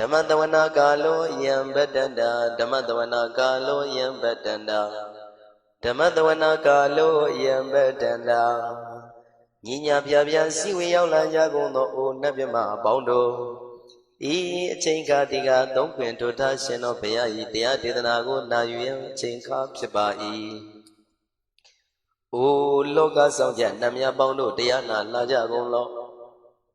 ဓမ္မတဝနာကာလောယံဗတ္တန္တာဓမ္မတဝနာကာလောယံဗတ္တန္တာဓမ္မတဝနာကာလောယံဗတ္တန္တာညီညာပြပြစီဝေရောက်လာကြကုန်သောအိုနတ်မြမအပေါင်းတို့ဤအချိန်ခါဒီကသုံးခွင်ထိုထားရှင်တော်ဘုရားဤတရားဒေသနာကိုနာယူရန်အချိန်ခါဖြစ်ပါ၏အိုလောကဆောင်ကြနတ်မြတ်ပေါင်းတို့တရားနာလာကြကုန်လော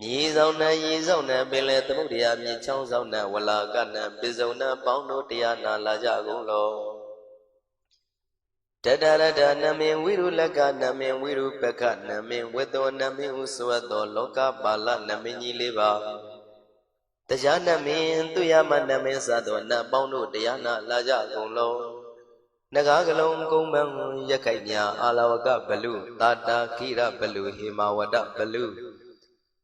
မြေဆောင်နဲ့ရေဆောင်နဲ့ပင်လေသမုဒ္ဒရာမြေချောင်းဆောင်နဲ့ဝလာကနဲ့ပိစုံနဲ့ပေါင်းတို့တရားနာလာကြကုန်လောတတရတနမေဝိရုလကနမေဝိရုပကနမေဝေတောနမေဟုဆိုသောလောကပါဠနမေကြီးလေးပါတရားနမေသူရမနမေစသောနတ်ပေါင်းတို့တရားနာလာကြကုန်လောနဂါကလုံးကုံမံရက်ခိုက်ညာအာလဝကဘလူတာတာခိရဘလူဟေမာဝဒဘလူ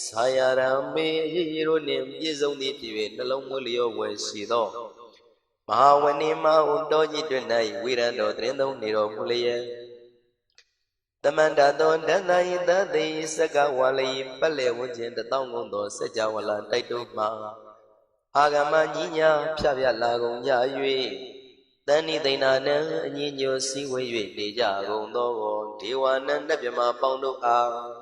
သာယရံမေရေရိုနှင့်ပြည့်စုံသည့်ဖြစ်၍နှလုံးမွေးလျောဝယ်ရှိသောမဟာဝဏိမဟုတောကြီးတွင်၌ဝိရံတော်သတင်းသုံးနေတော်မူလျက်တမန္တသောဒန္တယိတသေစကဝါလိပတ်လေဝဉ္ခြင်းတသောင်းကုန်သောစัจ java လာတိုက်တို့မှာအာဂမညီညာဖြပြလာကုန်ကြ၍တဏိသိဏနံအညီညွတ်စည်းဝေး၍နေကြကုန်သောဒေဝနန္တပြမပေါင်းတို့အား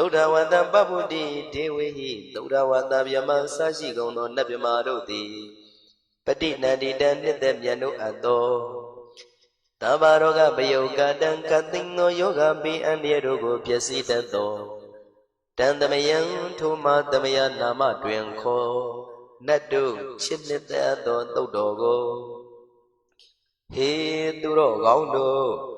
သုဒ္ဓဝတ္တပပ္ပုတိဒေဝေဟိသုဒ္ဓဝတ္တဗျမဆရှိကုန်သောနတ်ဗျမတို့သည်ပฏิနန္တိတံနှစ်သက်မြတ်တို့အပ်သောတဘာရောဂပယုတ်ကတံကသိင်သောယောဂပိအန္တရာတို့ကိုပျက်စီးတတ်သောတန်တမယံထိုမတမယနာမတွင်ခေါ်နတ်တို့ချစ်နှစ်သက်သောသုတ်တော်ကိုဟေသူတော်ကောင်းတို့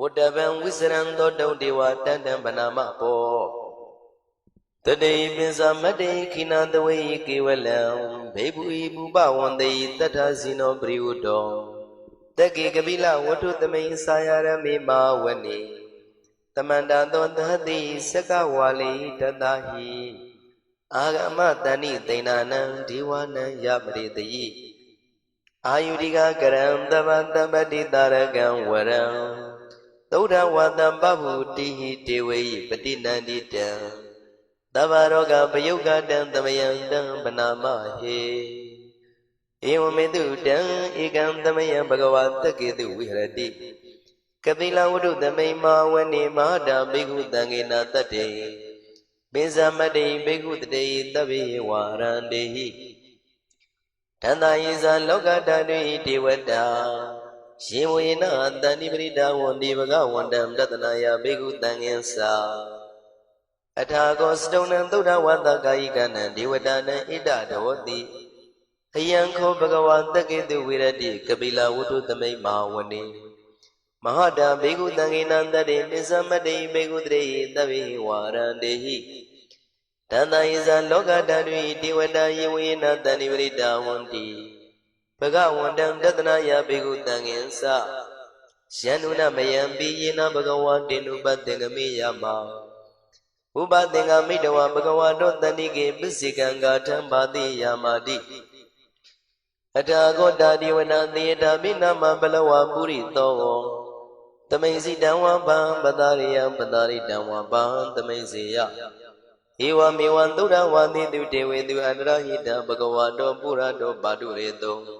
ဝတ္တဗံဝိစရံသောတုံဒေဝတန်တံဗနာမဘောတတေပိစမတ္တေခိနာတဝေကေဝလံဘေဘူဤမူပဝန္တေတတ္ထဇိနောပရိဝတ္တောတက္ကေကပိလဝတ္ထုသမိန်စာယရမေမာဝနေတမန္တသောသဟတိစကဝါလိတတဟိအာဂမတဏိသိဏနံဒေဝနံယပရိတိအာယုရိကကရံတပတပတိတာရကံဝရံ သုဒ္ဓဝတံပဗုတိဟိတေဝေယပတိနန္တိတံသဗ္ဗရောဂပယုတ်ကတံသမယံတံဗနာမဟေဧဝမေတုတံဧကံသမယံဘဂဝါတက္ကေတုဝိဟရတိကတိလဝတ္ထုသမိန်မာဝနေမဟာတာဘိက္ခုတံဃေနတတ္တေပိဇမတ္တိဘိက္ခုတတေတဗ္ဗေဝါရန္တေဟိတန္တယေဇာလောကဓာတုဣဒေဝတာ ယေဝေနတန္တိပရိဒါဝန္တိဘဂဝန္တံတတနာယဘိက္ခုတံဃင်္စာအထာကောစတုံနံသုဒ္ဓဝတ္တကာယိကနံဒေဝတာနံဣဒဒဝတိအယံခောဘဂဝါတက္ကေတုဝိရတိကပိလဝတ္ထုသမိန်မာဝနေမဟာတာဘေကုတံကိနံတတေပစ္စမတေဘေကုတရေတဗေဝါရန္တေဟိတန္တယေဇာလောကဓာတုဒေဝတာယေဝေနတဏိပရိတာဝန္တိ ဘဂဝန္တံတတနာယဘေကုတံကိသယန္နုနမယံပိယေနဘဂဝါတေနုပတ္တေငမေယမဥပသင်္ကမိတဝဘဂဝါတောတဏိကေပစ္စေကံဂါထံပါတိယာမာတိအထာဂောတာဒီဝနာသေတာပိနမပလဝပုရိသောတမိန်စီတံဝပံပတာရိယံပတာရိတံဝပံတမိန်စီယဧဝမေဝံသုဒ္ဓဝါတိတုတေဝေတုအန္တရဟိတဘဂဝါတောပုရတောပါတုရေတော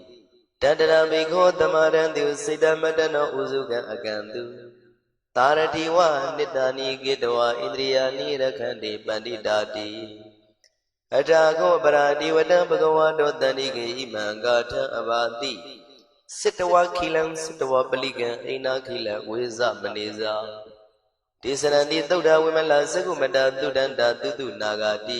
တတရမေခောသမရံတုစေတမတနောဥစုကံအကံတုသာရတိဝနိတ္တာနိကေတဝဣန္ဒြိယာနိရခန္တိပန္တိတာတိအထာကောပရာတိဝတံဘဂဝါတောတန္တိကေဣမံဂါထံအဘာတိစစ်တဝခိလံစစ်တဝပလိကံအိနာခိလဝေဇမနေဇာဒေသရဏတိသုဒ္ဓဝိမလသကုမတသုဒန္တာတုတုနာဂာတိ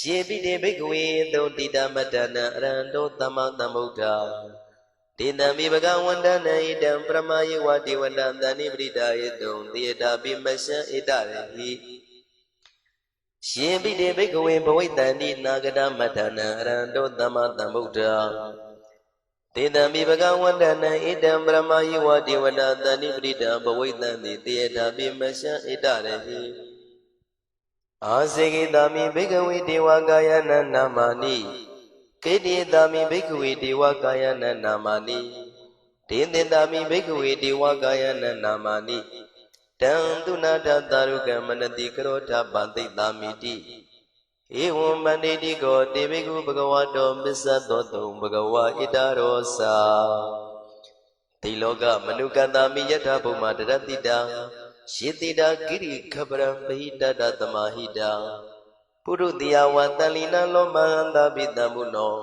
ယေပိတေဘိက္ခဝေသုတိတမတ္တနအရန္တောသမ္မာသမ္ဗုဒ္ဓဒေတံမိဘဂဝန္တနဣတံပရမယေဝတိဝန္တံတဏိပရိဒါယေတုံသေတာပိမရှံဣတရေဟိရှင်ပိတေဘိကဝေဘဝိတန္တိနာဂတမတ္ထနံအရန္တောသမ္မာသမ္ဗုဒ္ဓတေတံမိဘဂဝန္တနံဣတံပရမယေဝတိဝန္တတဏိပရိဒံဘဝိတန္တိသေတာပိမရှံဣတရေဟိ အာစေကိတာမိဘိကဝေဒေဝကာယနနာမာနိကေတိတာမိဘိက္ခဝေဒေဝကာယနနာမာနိဒေသင်တာမိဘိက္ခဝေဒေဝကာယနနာမာနိတံသူနာတသာရုကမနတိကရောထပန္တိတာမိတိဧဝံမန္တိတိကောတေဘိကုဘဂဝတောမစ္ဆသောတုံဘဂဝါဣတရောစာတိလောကမနုကတမိယထာဘုံမာတရတိတာ ယေတိတာကိရိခပရံပဟိတတသမဟိတာပုရုတိယဝတန်လီနလောမဟန္တာပိတံဘုနော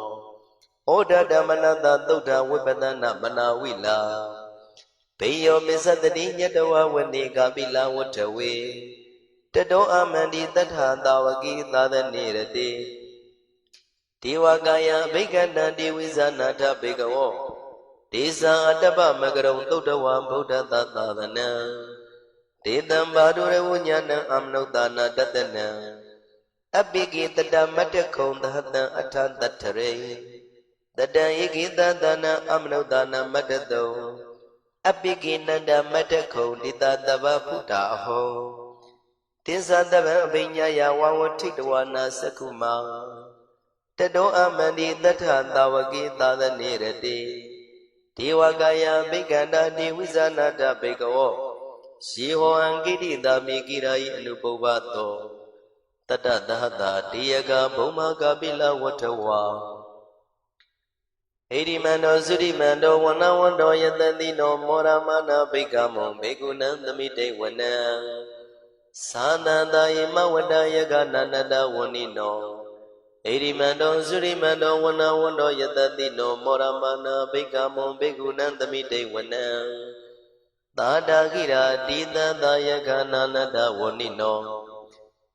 ဩဒဓမ္မနတသုဒ္ဓဝိပဒနာမနာဝိလာဘေယောမစ္စတတိညတဝဝနေကာပိလဝတ္ထဝေတတောအမန္တိတထာတာဝကိသာသနေရတိဒေဝကာယဘိက္ခန္တံဒေဝိဇာနာထဘေကဝောဒေဇာအတ္တပမကရုံသုဒ္ဓဝံဗုဒ္ဓတသာသနံ ဒေတံဘာဒုရဝဉာဏံအမနုဿာနာတတနံအပိကိတတမတ္တခုံသဟတံအထတတ္ထရေတတံဧကိတသနာအမနုဿာနာမတ္တတုံအပိကိနန္ဒမတ္တခုံတိတတဗ္ဗဖုတာအဟောတိသတဗံအပိညာယဝဝထိတဝနာသက္ခုမာတတောအမန္တိတထသာဝကိသာသနေရတိဒေဝကာယဘိက္ခန္တာဒေဝိဇာနာတဘေကဝော ရှေဟောအံကိတိတာမိကိရာယအနုပုဗ္ဗတောတတသဟတာတေယကဘုံမကပိလဝတ္ထဝါဣရိမန္တောသုရိမန္တောဝနဝန္တောယတတိနောမောရမနာဘိက္ခမောဘေကုဏံသမိတေဝနံသာနန္တယေမဝတ္တယကနန္တဝဏိနောဣရိမန္တောသုရိမန္တောဝနဝန္တောယတတိနောမောရမနာဘိက္ခမောဘေကုဏံသမိတေဝနံ သာတာကိရာတိတသယကနာနတဝဏိနော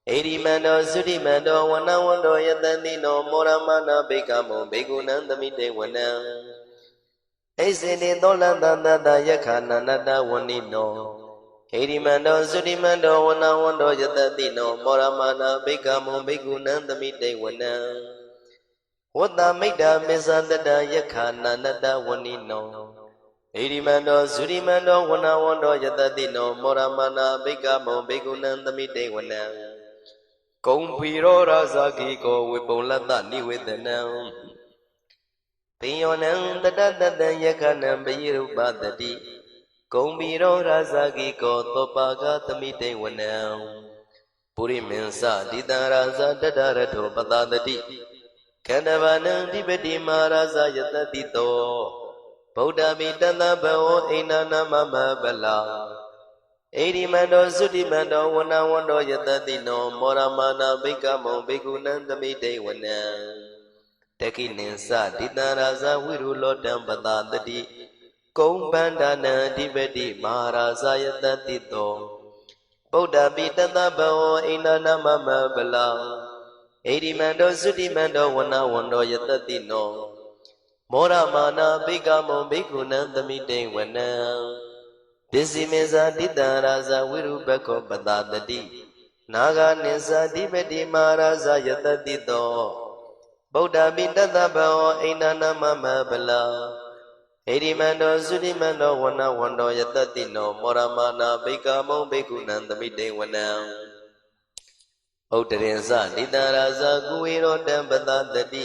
ဣရိမန္တောသုတိမန္တောဝနဝန္တောယတတိနောမောရမနာဘိက္ခမောဘေကုဏံသမိတေဝနံဣစေတိသောလတတတယခာနန္တဝဏိနောဣရိမန္တောသုတိမန္တောဝနဝန္တောယတတိနောမောရမနာဘိက္ခမောဘေကုဏံသမိတေဝနံဝတ္တမိတ်တာမေဇတတယခာနန္တဝဏိနော ဣရိမန္တောဇုရိမန္တောဝနဝန္တောယတတိနောမောရမနာဘိက္ခမောဘေကုဏံသမိတေဝနံကုံဖီရောရာဇာကိကောဝေပုံလတ္တနိဝေဒနံပိယောနံတတတတံယခနံပယိရုပတတိကုံဖီရောရာဇာကိကောသောပါကသမိတေဝနံပုရိမင်းစတိတံရာဇာတတရထောပတတတိခန္ဓဗာနံဓိပတိမာရာဇာယတတိတော ဗုဒ္ဓမိတသဘဝအိန္ဒနာမမဗလာဣရိမန္တောသုတိမန္တောဝနဝန္တောယတတိနောမောရမနာဘိက္ခမောဘိက္ခုနံသမိတေဝနံတကိနင်္စတိတံရာဇဝိရုလောတံပတတတိကုံပန္ဒနာအဓိပတိမဟာရာဇယတတိတောဗုဒ္ဓပိတသဘဝအိန္ဒနာမမဗလာဣရိမန္တောသုတိမန္တောဝနဝန္တောယတတိနော မောရမာနာဘိက္ခမောဘိက္ခုနံသမိတေဝနံပစ္စည်းမေဇာတိတံရာဇဝိရုပခောပတတတိနာဂနိဇာတိပတိမာရာဇယတတိတောဗုဒ္ဓပိတတဘောအိန္ဒနာမမဗလာဣရိမန္တောသုတိမန္တောဝနဝန္တောယတတိနောမောရမာနာဘိက္ခမောဘိက္ခုနံသမိတေဝနံဥဒ္ဒရင်ဇတိတံရာဇကုဝေရောတံပတတတိ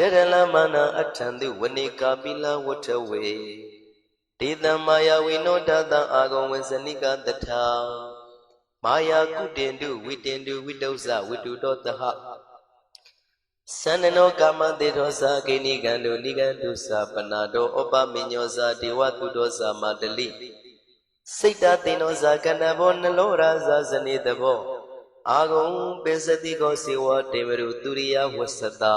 တေရလမနာအထံတိဝနေကာပိလဝထဝေဒေတံမာယာဝိနောတတံအာဂုံဝဇနိကတထာမာယာကုတင်တုဝိတင်တုဝိတုဇဝိတုတောတဟသန္နနောကာမတေသောသာကိနိကံတုနိကံတုသာပနာတောဩပမညောသာဒေဝတုတောသာမတလိစိတ်တသိနောသာကဏဘောနလောရာဇာဇနေတဘောအာဂုံပိစတိကောစေဝတေမရုသူရိယဝဆတာ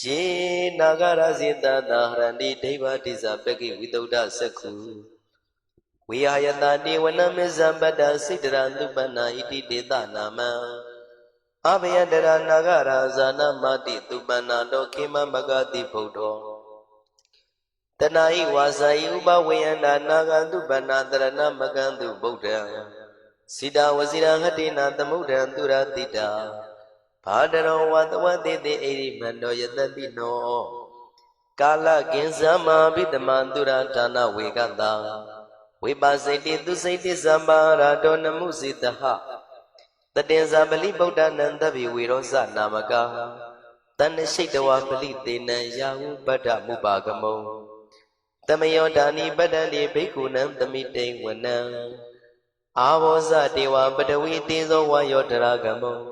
ယေနာဂရဇိတတာဟရန္တိဒိဗ္ဗတိဇပကိဝိတုဒ္ဓစက္ခုဝိဟာယတတိဝနမေဇံပတ္တစိတ္တရသုပနာဣတိတေသနာမံအဘယတရနာဂရာဇာနမတိသုပနာတောခေမမဂတိဗုဒ္ဓောတဏှာဤဝါစာဤဥပဝေယန္တာနာဂန္တုပဏ္ဏတရဏမကံတုဗုဒ္ဓံစိတာဝစီရဟတိနာသမုဒ္ဒံသူရတိတာ ဘာဒရောဝတဝတိတိဣရိမန္တောယတတိနောကာလကင်္စမဘိတမန္တုရဌာနဝေကတံဝိပါစိတိသူစိတိသမ္ပါရာတောနမှုစိတဟတတင်္ဇာပလိဗုဒ္ဓနံတဗ္ဗိဝေရောစနာမကာတဏ္ဍရှိတဝပလိတေနံယာဟုပတ္တမုပါကမုံတမယောဒာနိပတ္တန္တိဘိက္ခုနံသမိတိဝနံအာဘောဇတေဝပတဝီတေဇောဝါယောတရာဂမော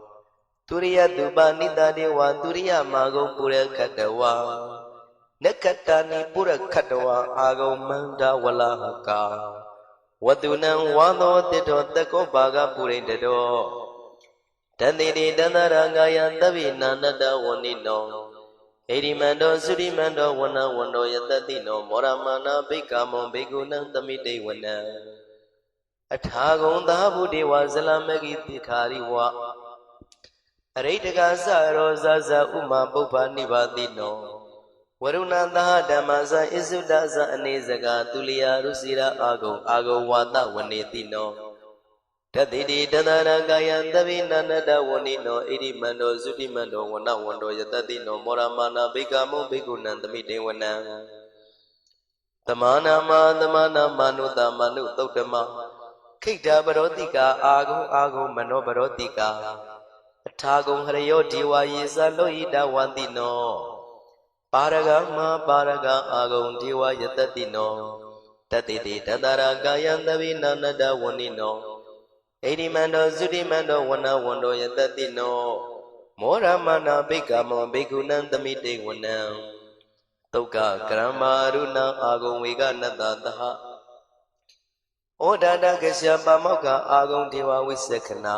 ទុရိယတုပနိတတေဝទុရိယမာဂုံပုရခတ္တဝါနက္ခတ္တာနိပုရခတ္တဝါအာဂုံမန္တဝလဟကာဝတုနံဝါသောတိတောတကောဘာဂပုရိတတောတန္တိတိတန္တရာဂာယသဗ္ဗိနာနတဝဏိနောဣရိမန္တောသုရိမန္တောဝနဝန္တောယတတိနောမောရမနာဘိက္ခမောဘိက္ခုနံသမိတေဝနံအထာဂုံသာဗုဒေဝဇလမဂိတိခာရိဝ အရိတကသရောဇဇဥမာပုပ္ပနိဗ္ဗာတိနောဝရုဏသဟဓမ္မဇဣစုဒဇအနေစကာသူလျာရုစီရာအာဂုံအာဂုံဝါဒဝနေတိနောတတိတိတတရကာယံသဗ္ဗိနန္တဝဏိနောဣရိမန္တောသုတိမန္တောဝနဝန္တောယတတိနောမောရမာနာဘိက္ခမုဘိက္ခုနံသမိတေဝနံသမာနာမသမာနာမနုတမနုသုတ်တမခိတ္တပရောတိကာအာဂုံအာဂုံမနောပရောတိကာ အထာဂုံဟရယောဒေဝယေသလောဟိတဝန္တိနောပါရဂမပါရဂအာဂုံဒေဝယတတိနောတတိတိတတရကာယံသဗ္ဗိနန္တဝဏိနောဣရိမန္တောသုတိမန္တောဝနဝန္တောယတတိနောမောရမနာဘိက္ခမောဘိက္ခုနံသမိတေဝနံတုတ်ကကရမရုဏအာဂုံဝေကနတ္တသဟဩဒါတကရှပမောက္ခအာဂုံဒေဝဝိသက္ခနာ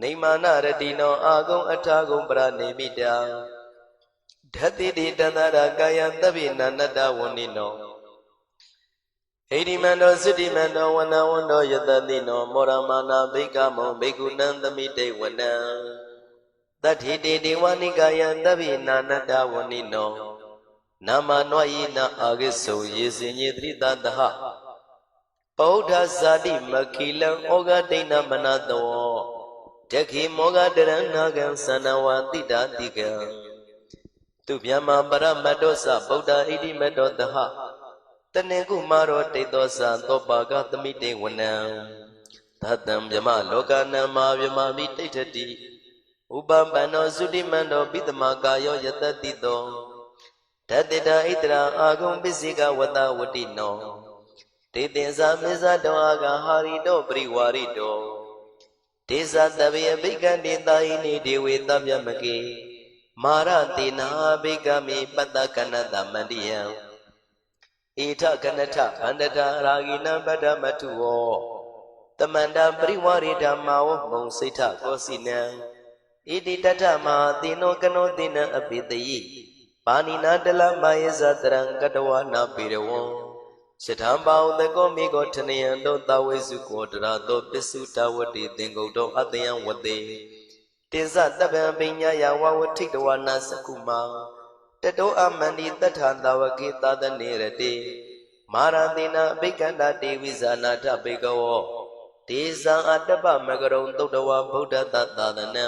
နေမာနရတိနောအာဂုံအထာဂုံပရနေမိတာဓတ္တိတိတန္တရာကာယသဗ္ဗိနန္တဝဏိနောဣတိမန္တောသုတိမန္တောဝနဝန္တောယတတိနောမောရမနာဘိက္ခမောဘိက္ခုနံသမိတေဝနံတတိတေဒေဝနိကာယံတဗ္ဗိနာနတဝဏိနောနာမနောယိနအာဂိစုံယေစင်ညေတိတတဟပောဓဇာတိမခိလံဩဃဒိဏမနတော တခိမောဃတရဏကံသန္နဝတိတာတိကံသူဗျမပရမတ္တောသဗုဒ္ဓဣတိမတ္တောတဟတနေကုမာရောတိတ်သောသံသောပါကသမိတေဝနံသတ္တံမြမလောကနံမာမြမမိတိဋ္ဌတိဥပပန္နောသုတိမန္တောပိတမကာယောယတတိတောဓတ္တိတာဣတရာအာဂုံပစ္စေကဝတဝတိနောတေတင်္စာမေဇတောအာဂဟာရိတောပရိဝါရိတော ဒေဇတဗေအဘိကံတေတာဟိနေဒေဝေတဗျမကေမာရတေနာဘိကမေပတ္တကနတမန္တိယံဧထကနထဗန္တတာရာဂိနံပတ္တမထုဝောတမန္တပရိဝရိဓမ္မာဝမုံစိဋ္ဌကောစီနံဣတိတထမဟာတိနောကနောတိနံအပိတယိပါဏိနာတလမယေဇတရံကတဝနာပေရဝံ ရှထံပါဥတကောမိကောထနယံတောတဝိစုကောတရာတောပစ္စုတဝတိသင်္ကုတ်တောအတယံဝတေတင်္စတပံပညာယဝဝထိတဝနာစကုမာတတောအမန္တိတထာတဝကေသဒနေရတိမာရတိနာအဘိက္ခန္တာတေဝိဇာနာထဘေကဝောဒေဇံအတ္တပမကရုံသုတ်တဝဗုဒ္ဓတသာသနံ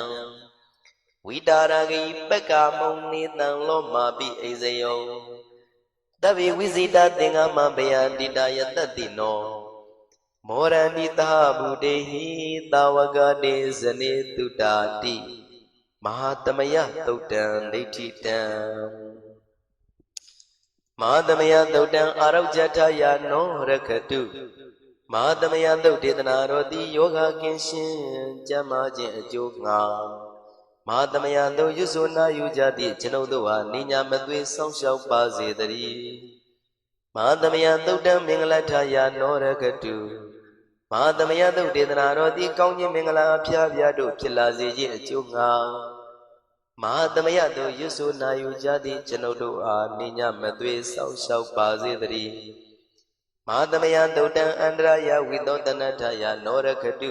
ဝိတာရဂိပက္ကာမုံနေတံလောမာပိအိဇယော တဗ္ဗေဝိဇိတာသင်္ဃမဘယန္တိတာယတတိနောမောရဏိသဗုတေဟိတာဝကတေဇနေတုတာတိမဟာတမယသုတ်တံဒိဋ္ဌိတံမဟာတမယသုတ်တံအာရောဇထယာနောရခတုမဟာတမယသုတ်ဒေသနာတော်တိယောဂကင်းရှင်ကျမ်းမာခြင်းအကျိုးငှာ မဟာတမယသုတ်ရွတ်ဆိုနာယူကြသည့်ကျွန်ုပ်တို့ဟာနိညာမသွေစောင့်ရှောက်ပါစေတည်းမဟာတမယသုတ်တံမင်္ဂလထယာနောရခတုမဟာသမယသုတ်ဒေသနာတော်သည်ကောင်းခြင်းမင်္ဂလာအဖျားဖျားတို့ဖြစ်လာစေခြင်းအကျိုးငှာမဟာသမယသို့ရွတ်ဆိုနာယူကြသည့်ကျွန်ုပ်တို့အားနိညာမသွေဆောက်ရှောက်ပါစေတည်းမဟာသမယသုတ်တံအန္တရာယဝိသောတနထယနောရခတု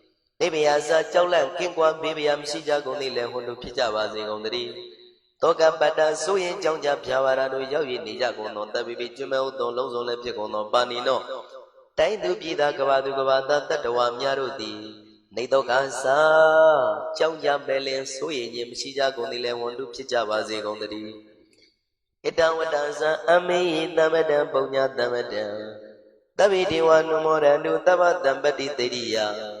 နေဗျာစာကြောက်လန့်ကင်းကွာဘေးဗျာမရှိကြကုန်သည်လည်းဟွန်တို့ဖြစ်ကြပါစေကုန်သတည်းတောကပတ္တဆိုရင်ကြောင့်ကြဖြာပါရတို့ရောက်ရည်နေကြကုန်သောတပ်ပိပိကျွမဲဥတုံလုံးစုံလည်းဖြစ်ကုန်သောပါဏိနောတိုင်းသူပြည်သားကဘာသူကဘာသားတတ္တဝါများတို့သည်နေတော့ကသာကြောင့်ကြပဲလင်ဆိုရင်ခြင်းမရှိကြကုန်သည်လည်းဝန်တုဖြစ်ကြပါစေကုန်သတည်းဣတံဝတ္တဇံအမေဟိသမတံပုံညာသမတံတဗ္ဗေဒေဝနုမောရန္တုသဗ္ဗတံပတိတေရိယ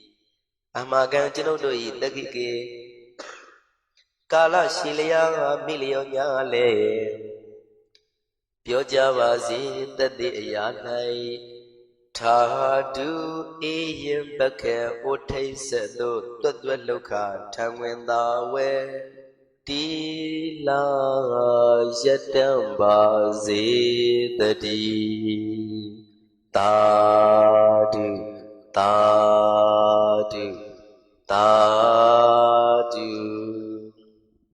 အမကံကျွန်ုပ်တို့၏တက္ကိကေကာလရှိလျာမိလျောညာလေပြောကြပါစေတသက်အရာ၌ထာတုအေယံပကေဩထိတ်ဆက်သို့တွတ်တွတ်လောက်ခထံဝင်သာဝဲတီလာယတံပါစေတတိတာတုတာတု Tadu.